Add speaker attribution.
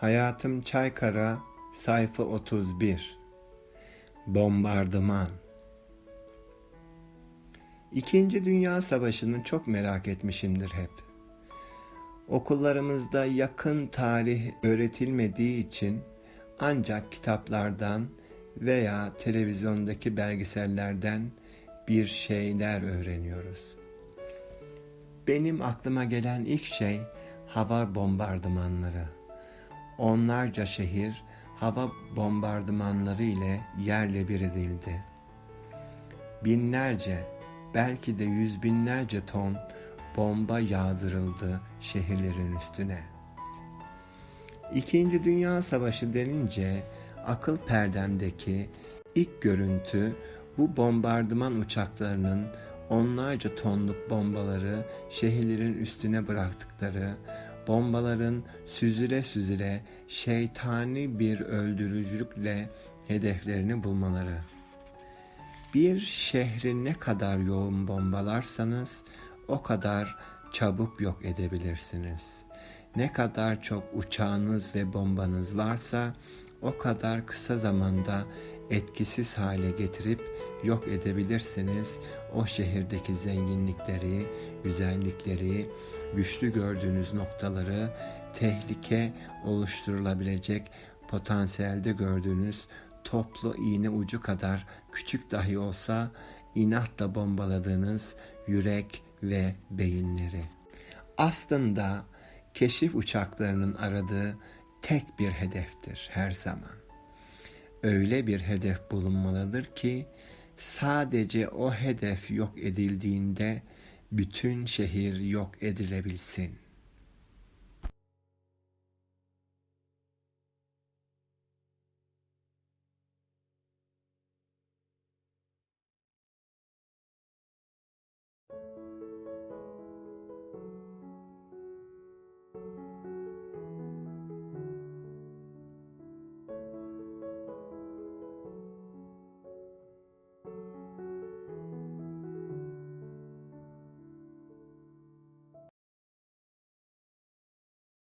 Speaker 1: Hayatım Çaykara sayfa 31 Bombardıman İkinci Dünya Savaşı'nı çok merak etmişimdir hep. Okullarımızda yakın tarih öğretilmediği için ancak kitaplardan veya televizyondaki belgesellerden bir şeyler öğreniyoruz. Benim aklıma gelen ilk şey hava bombardımanları. Onlarca şehir hava bombardımanları ile yerle bir edildi. Binlerce, belki de yüz binlerce ton bomba yağdırıldı şehirlerin üstüne. İkinci Dünya Savaşı denince akıl perdemdeki ilk görüntü bu bombardıman uçaklarının onlarca tonluk bombaları şehirlerin üstüne bıraktıkları, bombaların süzüle süzüle şeytani bir öldürücülükle hedeflerini bulmaları. Bir şehri ne kadar yoğun bombalarsanız o kadar çabuk yok edebilirsiniz. Ne kadar çok uçağınız ve bombanız varsa o kadar kısa zamanda etkisiz hale getirip yok edebilirsiniz o şehirdeki zenginlikleri, güzellikleri, güçlü gördüğünüz noktaları, tehlike oluşturulabilecek potansiyelde gördüğünüz toplu iğne ucu kadar küçük dahi olsa inatla bombaladığınız yürek ve beyinleri. Aslında keşif uçaklarının aradığı tek bir hedeftir her zaman. Öyle bir hedef bulunmalıdır ki sadece o hedef yok edildiğinde bütün şehir yok edilebilsin.''